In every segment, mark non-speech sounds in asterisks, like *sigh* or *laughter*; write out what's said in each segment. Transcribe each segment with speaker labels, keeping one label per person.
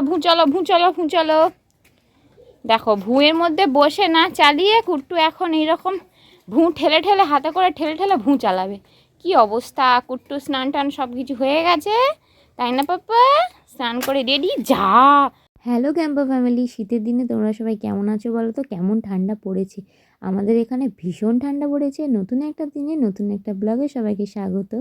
Speaker 1: ভুঁচালো ভুঁচালো ভুঁচালো। দেখো, ভুঁয়ের মধ্যে বসে না চালিয়ে কুট্টু এখন এইরকম ভুঁ ঠেলে ঠেলে, হাতে করে ঠেলে ঠেলে ভুঁ চালাবে। কি অবস্থা? কুট্টু স্নান টান সব কিছু হয়ে গেছে? তাই না, পাপ্পা? স্নান করে রেডি, যা।
Speaker 2: হ্যালো ক্যাম্পা ফ্যামিলি, শীতের দিনে তোমরা সবাই কেমন আছো বলো তো? কেমন ঠান্ডা পড়েছে? আমাদের এখানে ভীষণ ঠান্ডা পড়েছে। নতুন একটা দিনে, নতুন একটা ব্লগে সবাইকে স্বাগত।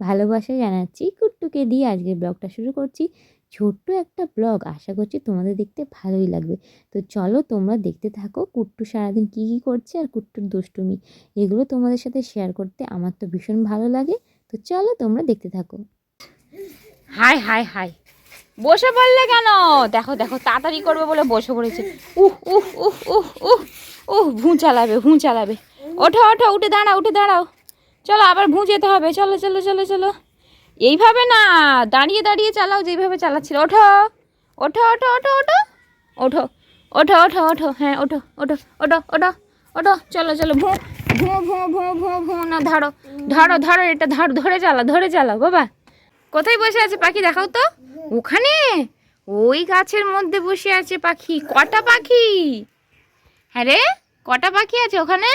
Speaker 2: ভালোবাসা জানাচ্ছি কুট্টুকে দিয়ে আজকের ব্লগটা শুরু করছি। ছোট্ট একটা ব্লগ আশা করছি তোমাদের দেখতে ভালোই লাগবে। তো চলো তোমরা দেখতে থাকো কুট্টু সারাদিন কী কী করছে আর কুট্টুর দুষ্টুমি। এগুলো তোমাদের সাথে শেয়ার করতে আমার তো ভীষণ ভালো লাগে। তো চলো তোমরা দেখতে থাকো।
Speaker 1: Hi hi hi. বসে পড়লে কেন? দেখো দেখো, তাড়াতাড়ি করবে বলে বসে পড়েছে। উহ উহ উহ উহ উহ উহ, ভুঁ চালাবে ভুঁ চালাবে। ওঠো ওঠো, উঠে দাঁড়াও উঠে দাঁড়াও। চলো আবার ভুঁ যেতে হবে। চলো চলো চলো চলো। এইভাবে না দাঁড়িয়ে দাঁড়িয়ে চালাও যেইভাবে চালাচ্ছিল ওঠো ওঠো ওঠো ওঠো ওঠো ওঠো ওঠো ওঠো ওঠো হ্যাঁ ওঠো ওঠো ওঠো ওঠো ওঠো চলো চলো ভুঁ ভুঁ ভুঁ ভুঁ ভুঁ ভুঁ না ধরো ধরো ধরো এটা ধর ধরে চালাও ধরে চালাও বাবা কোথায় বসে আছে পাখি দেখাও তো ওখানে ওই গাছের মধ্যে বসে আছে পাখি কটা পাখি হ্যাঁ রে কটা পাখি আছে ওখানে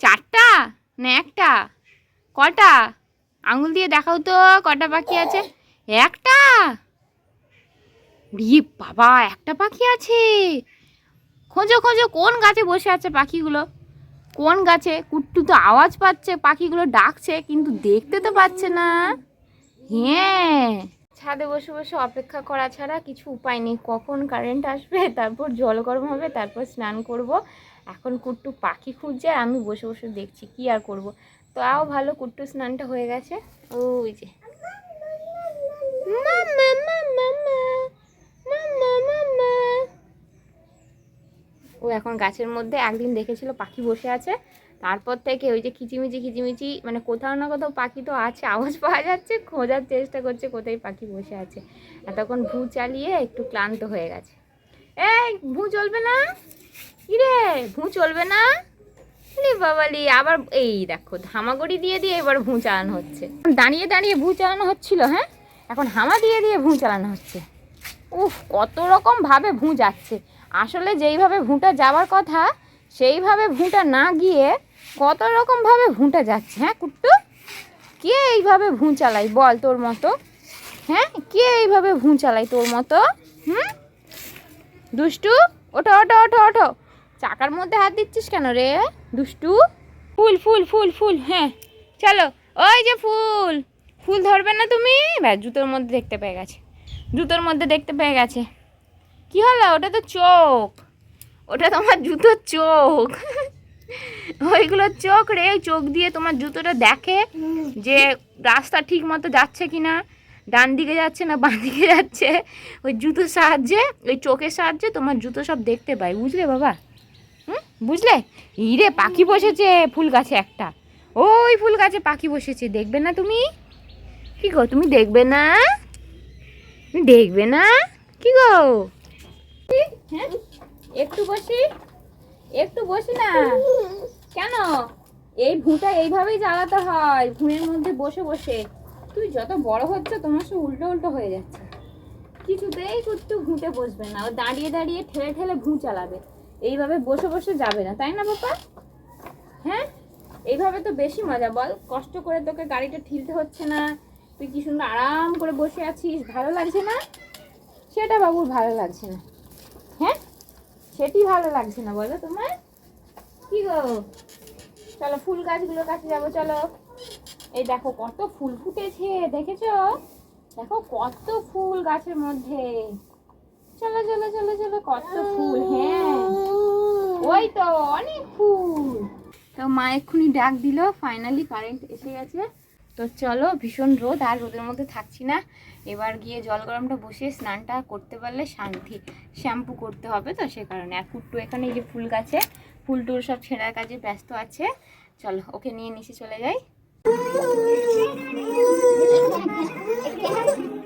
Speaker 1: চারটা না একটা কটা আঙুল দিয়ে দেখাও তো, কটা পাখি আছে? একটা? বাবা, একটা পাখি আছে। খোঁজো খোঁজো, কোন গাছে বসে আছে পাখিগুলো? কোন গাছে? কুট্টু তো আওয়াজ পাচ্ছে, পাখিগুলো ডাকছে, কিন্তু দেখতে তো পাচ্ছে না। হ্যাঁ। ছাদে বসে বসে অপেক্ষা করা ছাড়া কিছু উপায় নেই। কখন কারেন্ট আসবে, তারপর জল গরম হবে, তারপর স্নান করব। এখন কুট্টু পাখি খুঁজছে, আমি বসে বসে দেখছি কি আর করব। তাও ভালো কুট্টু স্নানটা হয়ে গেছে। ওই যে। ও এখন গাছের মধ্যে একদিন দেখেছিল পাখি বসে আছে। তারপর থেকে ওই যে কিচিমিচি কিচিমিচি মানে কোথাও না কোথাও পাখি তো আছে, আওয়াজ পাওয়া যাচ্ছে, খোঁজার চেষ্টা করছে কোথায় পাখি বসে আছে। এতক্ষণ ভু চালিয়ে একটু ক্লান্ত হয়ে গেছে। এই, ভু চলবে না? কিরে ভু চলবে না? বাবালি, আবার এই দেখো, হামাগুড়ি দিয়ে দিয়ে এবার ভু চালানো হচ্ছে। দাঁড়িয়ে দাঁড়িয়ে ভু চালানো হচ্ছিল হ্যাঁ? এখন হামা দিয়ে দিয়ে ভু চালানো হচ্ছে। উফ, কত রকম ভাবে ভু যাচ্ছে। আসলে যেইভাবে ভুঁটা যাওয়ার কথা, সেইভাবে ভুঁটা না গিয়ে কত রকমভাবে ভুঁটা যাচ্ছে হ্যাঁ কুট্টু? কে এইভাবে ভুঁ চালাই বল তোর মতো? হ্যাঁ কে এইভাবে ভুঁ চালাই তোর মতো? হুম? দুষ্টু, ওঠো ওঠো ওঠো ওঠো। চাকার মধ্যে হাত দিচ্ছিস কেন রে? দুষ্টু? ফুল ফুল ফুল ফুল হ্যাঁ। চলো, ওই যে ফুল। ফুল ধরবে না তুমি? ব্যাস, জুতোর মধ্যে দেখতে পেয়ে গেছে। জুতোর মধ্যে দেখতে পেয়ে গেছে। কি হলো? ওটা তো চোখ। ওটা তোমার জুতোর চোখ। *laughs* ওইগুলো চোখ রে চোখ দিয়ে তোমার জুতোটা দেখে যে রাস্তা ঠিক মতো যাচ্ছে কি না ডান দিকে যাচ্ছে না বাঁ দিকে যাচ্ছে, ওই জুতোর সাহায্যে, ওই চোখের সাহায্যে তোমার জুতো সব দেখতে পাই। বুঝলে বাবা? হুম? বুঝলে? ইরে, পাখি বসেছে, ফুল গাছে একটা। ওই ফুল গাছে পাখি বসেছে, দেখবে না তুমি? কি গো, তুমি দেখবে না? দেখবে না? কি গো? হ্যাঁ? একটু বসি। একটু বসি না। কেন? এই ভুঁটা এইভাবেই জ্বালাতে হয় ভুঁয়ের মধ্যে বসে বসে। তুই যত বড় হচ্ছে, তোমার সে উল্টো উল্টো হয়ে যাচ্ছে। কিছুতেই কুত্তু ঘুঁটে বসবে না। ও দাঁড়িয়ে দাঁড়িয়ে ঠেলে ঠেলে ভুঁ চালাবে। এইভাবে বসে বসে যাবে না, তাই না বাবা? হ্যাঁ? এইভাবে তো বেশি মজা, বল। কষ্ট করে তোকে গাড়িটা ঠিলতে হচ্ছে না। তুই কি সুন্দর আরাম করে বসে আছিস, ভালো লাগছে না? সেটা বাবুর ভালো লাগছে না। হ্যাঁ? সেটি ভালো লাগছে না, বলো তোমার। কি গো? চলো ফুল গাছগুলোর কাছে যাব, চলো। এই দেখো কত ফুল ফুটেছে, দেখেছ? দেখো কত ফুল গাছের মধ্যে। চলো চলো চলো চলো, কত ফুল হ্যাঁ। ওই তো অনেক ফুল। তো মা এক্ষুনি ডাক দিল ফাইনালি কারেন্ট এসে গেছে। তো চলো ভীষণ রোদ আর রোদের মধ্যে থাকছি না। এবার গিয়ে জল গরমটা বসিয়ে স্নানটা করতে পারলে শান্তি। শ্যাম্পু করতে হবে তো সে কারণে। আর কুট্টু এখানে এই যে ফুল গাছে ফুল টুল সব ছেঁড়ার কাজে ব্যস্ত আছে। চলো ওকে নিয়ে নিচে চলে যাই। *laughs* *laughs*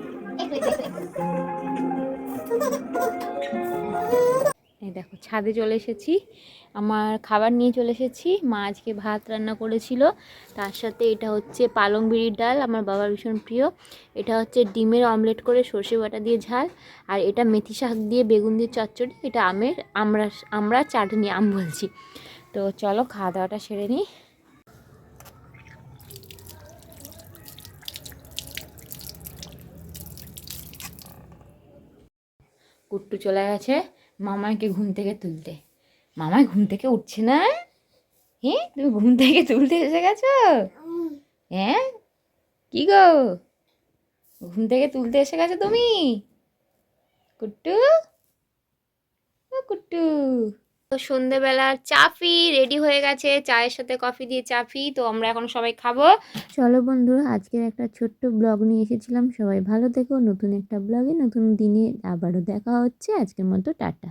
Speaker 1: দেখো, ছাদে চলে এসেছি, আমার খাবার নিয়ে চলে এসেছি, মা আজকে ভাত রান্না করেছিল, তার সাথে এটা হচ্ছে পালং বিড়ির ডাল, আমার বাবার ভীষণ প্রিয়, এটা হচ্ছে ডিমের অমলেট করে সর্ষে বাটা দিয়ে ঝাল, আর এটা মেথি শাক দিয়ে বেগুন দিয়ে চচ্চড়ি, এটা আমের আমরা আমরা চাটনি, আম বলছি, তো চলো খাওয়া দাওয়াটা সেরে নিই। কুট্টু চলে গেছে মামাকে ঘুম থেকে তুলতে। মামাই ঘুম থেকে উঠছে না? হ্যাঁ? তুমি ঘুম থেকে তুলতে এসে গেছো? হ্যাঁ? কি গো? ঘুম থেকে তুলতে এসে গেছো তুমি? কুট্টু? কুট্টু। তো সন্ধেবেলার চাফি রেডি হয়ে গেছে। চায়ের সাথে কফি দিয়ে চাফি তো আমরা এখন সবাই খাব।
Speaker 2: চলো বন্ধু আজকের একটা ছোট্ট ব্লগ নিয়ে এসেছিলাম। সবাই ভালো থেকো। নতুন একটা ব্লগে নতুন দিনে আবারও দেখা হচ্ছে। আজকের মতো টাটা।